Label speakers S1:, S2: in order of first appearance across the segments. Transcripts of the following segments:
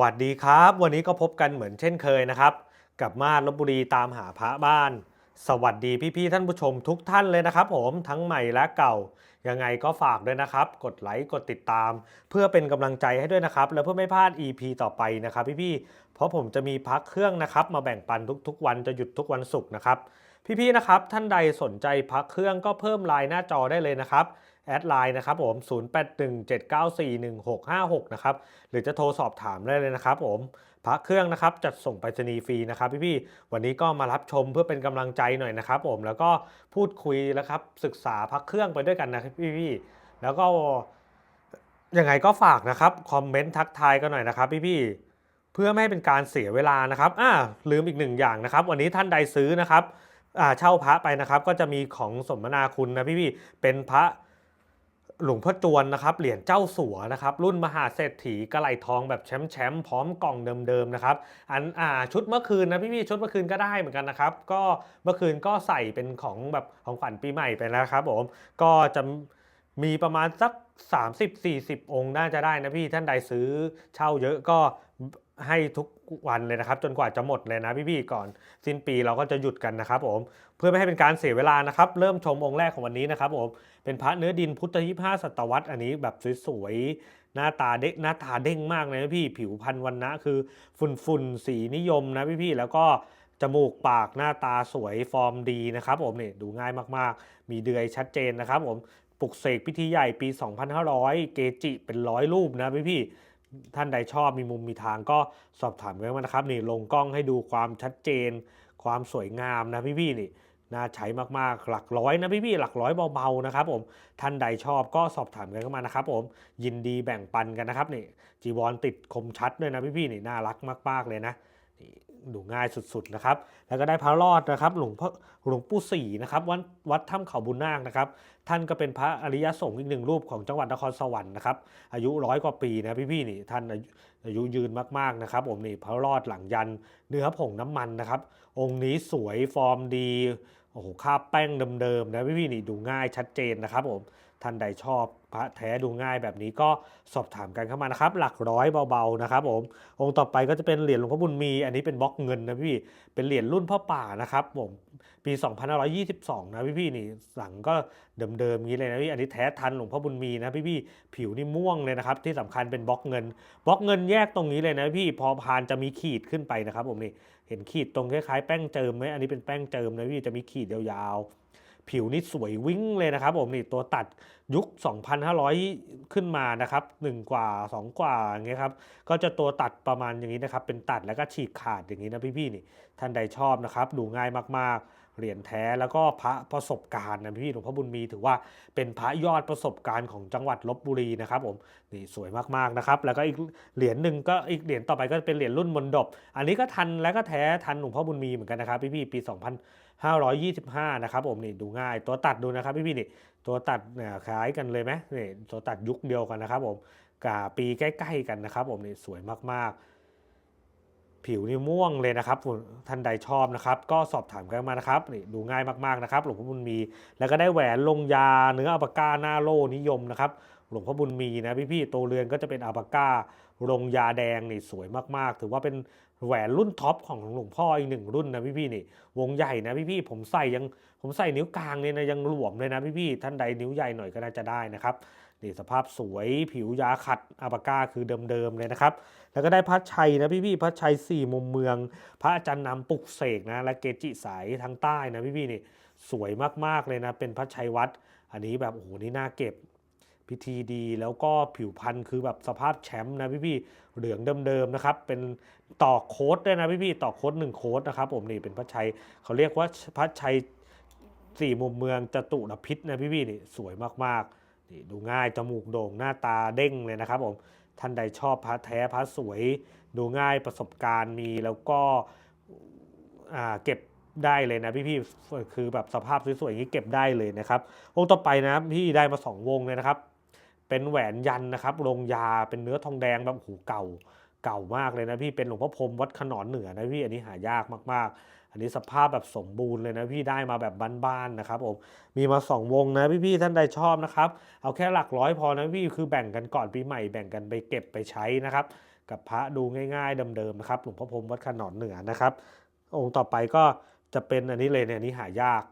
S1: วัสดีครับ วันนี้ก็พบกันเหมือนเช่นเคยนะครับ กับมาลบบุรีตามหาพระบ้าน สวัสดีพี่ๆท่านผู้ชมทุกท่านเลยนะครับ ผมทั้งใหม่และเก่า ยังไงก็ฝากด้วยนะครับ กดไลค์กดติดตาม เพื่อเป็นกำลังใจให้ด้วยนะครับ และเพื่อไม่พลาด EP ต่อไปนะครับพี่ๆเพราะผมจะมีพักเครื่องนะครับ มาแบ่งปันทุกๆ วันจะหยุดทุกวันศุกร์นะครับพี่ๆนะครับท่านใดสนใจพักเครื่องก็เพิ่มไลน์หน้าจอได้เลยนะครับ แอดไลน์นะครับผม 0817941656 นะครับ หรือจะโทรสอบถามได้เลยนะครับผม พระเครื่องนะครับจัดส่งไปรษณีย์ฟรีนะครับพี่ๆ วันนี้ก็มารับชมเพื่อเป็นกำลังใจหน่อยนะครับผม แล้วก็พูดคุยแล้วครับศึกษาพระเครื่องไปด้วยกันนะครับพี่ๆ แล้วก็ยังไงก็ฝากนะครับคอมเมนต์ทักทายกันหน่อยนะครับพี่ๆ เพื่อไม่ให้เป็นการเสียเวลานะครับ อ่าลืมอีกหนึ่งอย่างนะครับ วันนี้ท่านใดซื้อนะครับอ่าเช่าพระไปนะครับก็จะมีของสมนาคุณนะพี่ๆเป็นพระ หลวงพ่อจวนนะครับเหรียญเจ้าสัวนะครับรุ่นมหาเศรษฐีกระไหลทองแบบแชมป์แชมป์พร้อมกล่องเดิมๆนะครับอันอ่าชุดเมื่อคืนนะพี่ๆชุดเมื่อคืนก็ได้เหมือนกันนะครับก็เมื่อคืนก็ใส่เป็นของแบบของขวัญปีใหม่ไปแล้วครับผมก็จะ มีประมาณสัก 30-40 องค์น่าจะได้นะพี่ท่านใดซื้อเช่าเยอะก็ให้ทุกวันเลยนะครับ จนกว่าจะหมดเลยนะพี่ๆก่อน สิ้นปีเราก็จะหยุดกันนะครับผมเพื่อไม่ให้เป็นการเสียเวลานะครับ เริ่มชมองค์แรกของวันนี้นะครับผมเป็นพระเนื้อดินพุทธยี่ห้าศตวรรษอันนี้แบบสวยๆหน้าตาเด็กหน้าตาเด้งมากเลยนะพี่ผิวพันวันนะคือฝุ่นฝุ่นๆสีนิยมนะพี่ๆแล้วก็จมูกปากหน้าตาสวยฟอร์มดีนะครับผมเนี่ยดูง่ายมากๆ มีเดือยชัดเจนนะครับผม ปลุกเสกพิธีใหญ่ปี 2500 เกจิเป็นร้อยรูปนะพี่ๆท่านใดชอบมีมุมมีทางก็สอบถามกันมานะครับนี่ลงกล้องให้ดูความชัดเจน ความสวยงามนะพี่ๆนี่น่าใช้มากๆ หลักร้อยนะพี่ๆหลักร้อยเบาๆนะครับผมท่านใดชอบก็สอบถามกันเข้ามานะครับผมยินดีแบ่งปันกันนะครับนี่จีวรติดคมชัดด้วยนะพี่ๆนี่น่ารักมาก ๆเลยนะ ดูง่ายสุดๆนะครับ แล้วก็ได้พระรอดนะครับ หลวงพ่อหลวงปู่ศรีนะครับวัดวัดถ้ำเขาบุญนาคนะครับ ท่านก็เป็นพระอริยสงฆ์อีกหนึ่งรูปของจังหวัดนครสวรรค์นะครับ อายุร้อยกว่าปีนะพี่ๆนี่ท่านอายุอายุยืนมากๆนะครับผมนี่พระรอดหลังยันเนื้อผงน้ำมันนะครับ องค์นี้สวยฟอร์มดีโอ้โหคาบแป้งเดิมๆนะพี่ๆนี่ดูง่ายชัดเจนนะครับผมท่านใดชอบ พระแท้ดูง่ายแบบนี้ก็สอบถามกันเข้ามานะครับ หลักร้อยเบาๆนะครับผมองค์ต่อไปก็จะเป็นเหรียญหลวงพ่อบุญมี อันนี้เป็นบล็อกเงินนะพี่เป็นเหรียญรุ่นพ่อป่านะครับผมปี 2522 นะพี่ๆนี่สั่งก็เดิมๆงี้เลยนะพี่อันนี้แท้ทันหลวงพ่อบุญมีนะพี่ๆผิวนี่ม่วงเลยนะครับที่สำคัญเป็นบล็อกเงินบล็อกเงินแยกตรงนี้เลยนะพี่พอพานจะมีขีดขึ้นไปนะครับผมนี่เห็นขีดตรงคล้ายๆแป้งเจิมไหมอันนี้เป็นแป้งเจิมนะพี่จะมีขีดยาวๆ ผิวนี่สวยวิ่งเลยนะครับผมนี่ตัวตัดยุค 2,500 ขึ้นมานะครับ1กว่า 2 กว่าอย่างเงี้ยครับก็จะตัวตัดประมาณอย่างนี้นะครับเป็นตัดแล้วก็ฉีกขาดอย่างนี้นะพี่ๆนี่ท่านใดชอบนะครับดูง่ายมากๆเหรียญแท้แล้วก็พระประสบการณ์นะพี่หลวงพ่อบุญมีถือว่าเป็นพระยอดประสบการณ์ของจังหวัดลบบุรีนะครับผมนี่สวยมากๆนะครับแล้วก็อีกเหรียญหนึ่งก็อีกเหรียญต่อไปก็เป็นเหรียญรุ่นมนดบ อันนี้ก็ทันและก็แท้ทันหลวงพ่อบุญมีเหมือนกันนะครับพี่ๆปี 525 นะครับผมนี่ดูง่ายตัวตัดดูนะครับพี่ๆนี่ตัวตัดเนี่ยคล้ายกันเลยไหมนี่ตัวตัดยุคเดียวกันนะครับผมกับปีใกล้ๆกันนะครับผมนี่สวยมากๆ ผิวนี่ม่วงเลยนะครับท่านใดชอบนะครับ ก็สอบถามกันมานะครับนี่ดูง่ายมากๆนะครับหลวงพ่อบุญมีแล้วก็ได้แหวนลงยาเนื้ออัปก้าหน้าโลนิยมนะครับหลวงพ่อบุญมีนะพี่ๆตัวเรือนก็จะเป็นอัปก้า ลงยาแดงนี่สวยมากๆ ถือว่าเป็นแหวนรุ่นท็อปของหลวงพ่ออีกหนึ่งรุ่นนะพี่ๆนี่ วงใหญ่นะพี่ๆผมใส่ยังผมใส่นิ้วกลางเนี่ยนะยังหลวมเลยนะพี่ๆท่านใดนิ้วใหญ่หน่อยก็น่าจะได้นะครับนี่สภาพสวยผิวยาขัดอัปาก้าคือเดิมๆเลยนะครับ แล้วก็ได้พระชัยนะพี่ๆพระชัยสี่มุมเมือง พระอาจารย์นำปลุกเสกนะและเกจิสายทางใต้นะพี่ๆนี่สวยมากๆเลยนะเป็นพระชัยวัด อันนี้แบบโอ้โหนี่น่าเก็บ พิธีดีแล้วก็ผิวพรรณคือแบบสภาพแชมป์นะพี่ๆเหลืองเดิมๆนะครับ เป็นต่อโค้ดด้วยนะพี่ๆต่อโค้ดหนึ่งโค้ดนะครับผมนี่เป็นพระชัยเขาเรียกว่าพระชัยสี่มุมเมืองจตุรพิษนะพี่ๆนี่สวยมากๆนี่ดูง่ายจมูกโด่งหน้าตาเด้งเลยนะครับผมท่านใดชอบพระแท้พระสวย ดูง่ายประสบการณ์มีแล้วก็เก็บได้เลยนะพี่ๆคือแบบสภาพสวยๆอย่างนี้เก็บได้เลยนะครับองค์ต่อไปนะพี่ได้มาสองวงเลยนะครับ เป็นแหวนยันนะครับลงยาเป็นเนื้อทองแดงแบบหูเก่าเก่ามากเลยนะพี่เป็นหลวงพ่อพรมวัดขนอนเหนือนะพี่อันนี้หายากมากๆ อันนี้สภาพแบบสมบูรณ์เลยนะพี่ได้มาแบบบ้านๆนะครับผมมีมาสองวงนะพี่ๆท่านใดชอบนะครับเอาแค่หลักร้อยพอนะพี่คือแบ่งกันก่อนปีใหม่แบ่งกันไปเก็บไปใช้นะครับ กับพระดูง่ายๆเดิมๆนะครับหลวงพ่อพรมวัดขนอนเหนือนะครับองค์ต่อไปก็จะเป็นอันนี้เลยเนี่ยอันนี้หายาก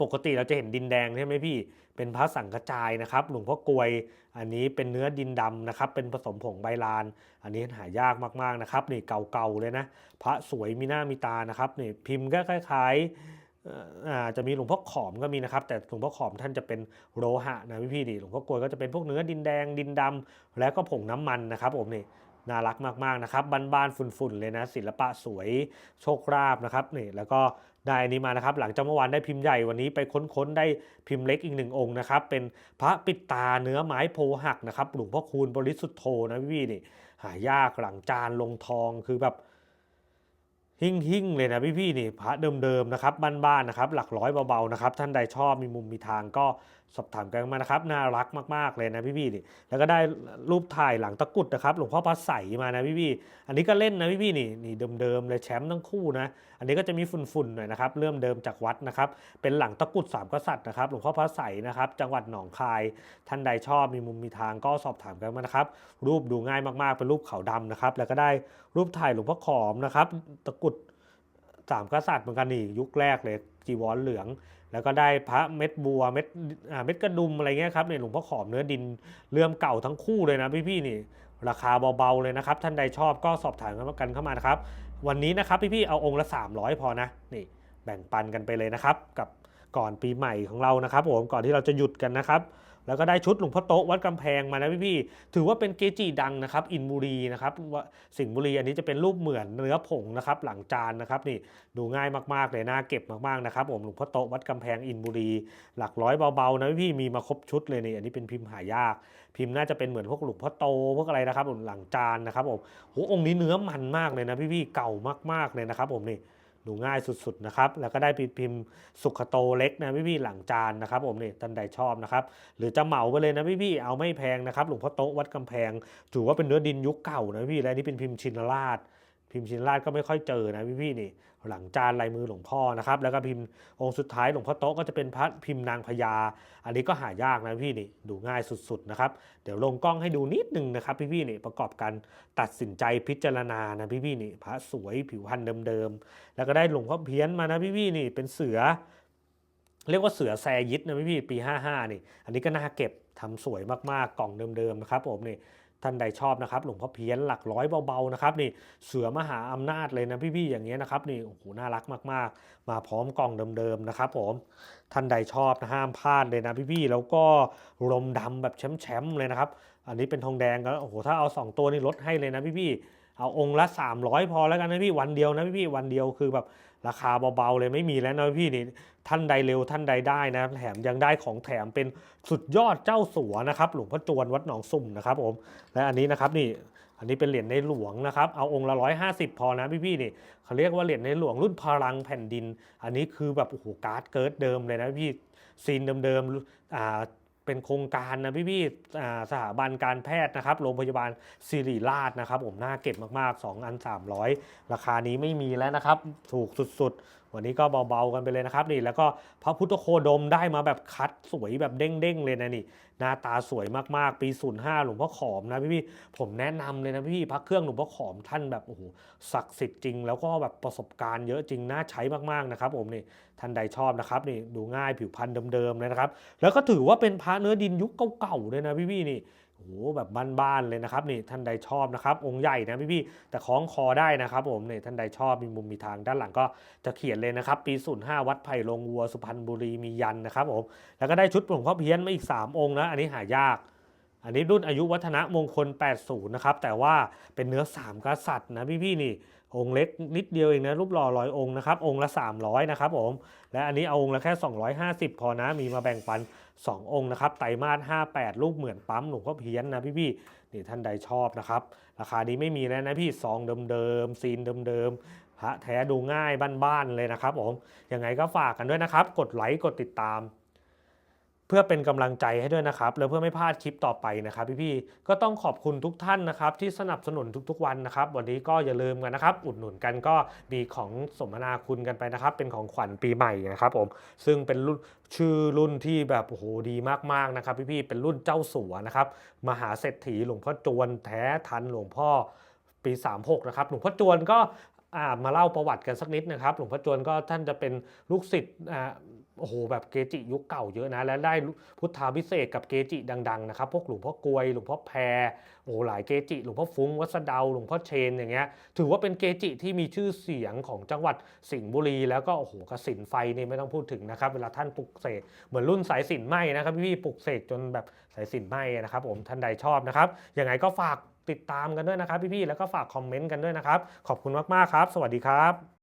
S1: ปกติเราจะเห็นดินแดงใช่ไหมพี่ เป็นพระสังกระจายนะครับ หลวงพ่อกลวย อันนี้เป็นเนื้อดินดำนะครับ เป็นผสมผงใบลาน อันนี้หายากมากๆนะครับ นี่เก่าๆเลยนะ พระสวยมีหน้ามีตานะครับ นี่พิมพ์ก็คล้ายๆเอ่ออ่าจะมีหลวงพ่อขอมก็มีนะครับ แต่หลวงพ่อขอมท่านจะเป็นโลหะนะพี่พี่ๆนี่หลวงพ่อกลวยก็จะเป็นพวกเนื้อดินแดงดินดำแล้วก็ผงน้ำมันนะครับผมนี่น่ารักมากๆนะครับบ้านๆฝุ่นๆเลยนะ ศิลปะสวยโชคราบนะครับนี่แล้วก็ ได้อันนี้มานะครับ หลังจากเมื่อวานได้พิมพ์ใหญ่วันนี้ไปค้นๆได้พิมพ์เล็กอีกหนึ่งองค์นะครับ เป็นพระปิดตาเนื้อไม้โพหักนะครับหลวงพ่อคูณบริสุทธโธนะพี่นี่หายากหลังจานลงทองคือแบบ หิ่งหิ่งๆเลยนะพี่ๆนี่พระเดิมๆนะครับบ้านๆนะครับ หลักร้อยเบาๆนะครับ ท่านใดชอบมีมุมมีทางก็สอบถามกันมานะครับ น่ารักมากๆเลยนะพี่ๆนี่แล้วก็ได้รูปถ่ายหลังตะกุดนะครับ หลวงพ่อพระใสมานะพี่ๆอันนี้ก็เล่นนะพี่ๆนี่นี่เดิมๆเลยแชมป์ทั้งคู่นะอันนี้ก็จะมีฝุ่นๆหน่อยนะครับเริ่มเดิมจากวัดนะครับ เป็นหลังตะกุดสามกษัตริย์นะครับ หลวงพ่อพระใสนะครับ จังหวัดหนองคาย ท่านใดชอบมีมุมมีทางก็สอบถามกันมานะครับ รูปดูง่ายมากๆเป็นรูปขาวดำนะครับ แล้วก็ได้รูปถ่ายหลวงพ่อขอมนะครับตะก สามกษัตริย์เหมือนกันนี่ยุคแรกเลยจีวรเหลือง แล้วก็ได้พระเม็ดบัวเม็ดอ่าเม็ดกระดุมอะไรเงี้ยครับเนี่ยหลวงพ่อขอมเนื้อดินเลื่อมเก่าทั้งคู่เลยนะพี่ๆนี่ ราคาเบาๆเลยนะครับ ท่านใดชอบก็สอบถามกันเข้ามานะครับ วันนี้นะครับพี่ๆเอาองค์ละ 300 พอนะนี่แบ่งปันกันไปเลยนะครับ กับก่อนปีใหม่ของเรานะครับผมก่อนที่เราจะหยุดกันนะครับ แล้วก็ได้ชุดหลวงพ่อโต๊ะวัดกำแพงมานะพี่ๆถือว่าเป็นเกจิดังนะครับ อินบุรีนะครับสิงห์บุรีอันนี้จะเป็นรูปเหมือนเนื้อผงนะครับ หลังจานนะครับนี่ดูง่ายมากๆเลยน่าเก็บมากๆนะครับผมหลวงพ่อโต๊ะวัดกำแพงอินบุรี หลักร้อยเบาๆนะพี่ๆมีมาครบชุดเลยนี่อันนี้เป็นพิมพ์หายาก พิมพ์น่าจะเป็นเหมือนพวกหลวงพ่อโตพวกอะไรนะครับหลังจานนะครับผมโหองค์นี้เนื้อมันมากเลยนะพี่ๆเก่ามากๆเลยนะครับผมนี่ ดูง่ายสุดๆนะครับ แล้วก็ได้พิมพ์สุขโตเล็กนะพี่ๆหลังจานนะครับผมนี่ท่านใดชอบนะครับ หรือจะเหมาไปเลยนะพี่ๆเอาไม่แพงนะครับ หลวงพ่อโต๊ะวัดกำแพง ถือว่าเป็นเนื้อดินยุคเก่านะพี่และนี่เป็นพิมพ์ชินราช พิมพ์ชินราชก็ไม่ค่อยเจอนะพี่ๆนี่ หลังจานลายมือหลวงพ่อนะครับ แล้วก็พิมพ์องค์สุดท้ายหลวงพ่อโต๊ะก็จะเป็นพระพิมพ์นางพญา อันนี้ก็หายากนะพี่นี่ ดูง่ายสุดๆนะครับ เดี๋ยวลงกล้องให้ดูนิดนึงนะครับพี่ๆนี่ประกอบกันตัดสินใจพิจารณานะพี่ๆนี่ พระสวยผิวพรรณเดิมๆ แล้วก็ได้หลวงพ่อเพี้ยนมานะพี่ๆนี่เป็นเสือ เรียกว่าเสือแซยิดนะพี่ๆปี 55 นี่ อันนี้ก็น่าเก็บทำสวยมากๆกล่องเดิมๆนะครับผมนี่ ท่านใดชอบนะครับหลวงพ่อเพี้ยนหลักร้อยเบาๆนะครับนี่เสือมหาอำนาจเลยนะพี่ๆอย่างเงี้ยนะครับนี่โอ้โหน่ารักมากๆ มาพร้อมกล่องเดิมๆนะครับผมท่านใดชอบนะห้ามพลาดเลยนะพี่ๆแล้วก็ลมดำแบบแชมป์ๆเลยนะครับ อันนี้เป็นทองแดงก็โอ้โหถ้าเอาสองตัวนี่ลดให้เลยนะพี่ๆเอาองค์ละ 300 พอแล้วกันนะพี่วันเดียวนะพี่ๆวันเดียวคือแบบ ราคาเบาๆเลยไม่มีแล้วนะพี่นี่ท่านใดเร็วท่านใดได้นะแถมยังได้ของแถมเป็นสุดยอดเจ้าสัวนะครับหลวงพ่อจวนวัดหนองสุ่มนะครับผมและอันนี้นะครับนี่อันนี้เป็นเหรียญในหลวงนะครับเอาองค์ละร้อยห้าสิบพอนะพี่ๆนี่เขาเรียกว่าเหรียญในหลวงรุ่นพลังแผ่นดิน อันนี้คือแบบโอ้โหการ์ดเกิร์ดเดิมเลยนะพี่ซีนเดิมๆอ่า เป็นโครงการนะพี่ๆอ่สถาบันการแพทย์นะครับ โรงพยาบาลศิริราชนะครับ ผมน่าเก็บมากๆ 2 อัน 300 ราคานี้ไม่มีแล้วนะครับ ถูกสุดๆ วันนี้ก็เบาๆกันไปเลยนะครับนี่แล้วก็พระพุทธโคดมได้มาแบบคัดสวยแบบเด้งๆเลยนะนี่หน้าตาสวยมากๆ ปี 05 หลวงพ่อขอมนะพี่ๆผมแนะนำเลยนะพี่ๆพระเครื่องหลวงพ่อขอมท่านแบบโอ้โหศักดิ์สิทธิ์จริง แล้วก็แบบประสบการณ์เยอะจริงน่าใช้มากๆนะครับผมนี่ท่านใดชอบนะครับนี่ดูง่ายผิวพรรณเดิมๆเลยนะครับแล้วก็ถือว่าเป็นพระเนื้อดินยุคเก่าๆเลยนะพี่ๆนี่ โหแบบบ้านๆเลยนะครับนี่ท่านใดชอบนะครับองค์ใหญ่นะพี่ๆแต่คล้องคอได้นะครับผมนี่ท่านใดชอบมีมุมมีทางด้านหลังก็จะเขียนเลยนะครับปี 05 วัดไผ่ลงวัวสุพรรณบุรีมียันนะครับผมแล้วก็ได้ชุดหลวงพ่อเพี้ยนมาอีก 3 องค์นะอันนี้หายาก อันนี้รุ่นอายุวัฒนะมงคล 80 นะครับ แต่ว่าเป็นเนื้อ 3 กษัตริย์นะพี่ๆนี่ องค์เล็กนิดเดียวเองนะ รูปหล่อร้อยองค์นะครับ องค์ละ 300 นะครับผม และอันนี้เอาองค์ละแค่ 250 พอนะ มีมาแบ่งปัน 2 องค์นะครับ ไตรมาส58 รูปเหมือนปั๊มหลวงพ่อเพี้ยนนะพี่ๆนี่ท่านใดชอบนะครับ ราคานี้ไม่มีแล้วนะพี่ซองเดิมๆซีนเดิมๆพระแท้ดูง่ายบ้านๆเลยนะครับผม ยังไงก็ฝากกันด้วยนะครับ กดไลค์ กดติดตาม เพื่อเป็นกำลังใจให้ด้วยนะครับ แล้วเพื่อไม่พลาดคลิปต่อไปนะครับพี่ๆ ก็ต้องขอบคุณทุกท่านนะครับ ที่สนับสนุนทุกๆวันนะครับ วันนี้ก็อย่าลืมกันนะครับ อุดหนุนกันก็มีของสมนาคุณกันไปนะครับ เป็นของขวัญปีใหม่นะครับผม ซึ่งเป็นรุ่นชื่อรุ่นที่แบบโอ้โหดีมากๆนะครับ พี่ๆ เป็นรุ่นเจ้าสัวนะครับ มหาเศรษฐีหลวงพ่อจวนแท้ทันหลวงพ่อปี 36 นะครับ หลวงพ่อจวนก็มาเล่าประวัติกันสักนิดนะครับ หลวงพ่อจวนก็ท่านจะเป็นลูกศิษย์ โอ้โหแบบเกจิยุคเก่าเยอะนะ และได้พุทธาพิเศษกับเกจิดังๆนะครับพวกหลวงพ่อกลวยหลวงพ่อแพรโอ้โหหลายเกจิหลวงพ่อฟุ้งวัสดาหลวงพ่อเชนอย่างเงี้ยถือว่าเป็นเกจิที่มีชื่อเสียงของจังหวัดสิงห์บุรี แล้วก็โอ้โหกสินไฟนี่ไม่ต้องพูดถึงนะครับเวลาท่านปลุกเสกเหมือนรุ่นสายสินไหมนะครับพี่ๆปลุกเสกจนแบบสายสินไหมนะครับผมท่านใดชอบนะครับยังไงก็ฝากติดตามกันด้วยนะครับพี่ๆแล้วก็ฝากคอมเมนต์กันด้วยนะครับขอบคุณมากๆครับ สวัสดีครับ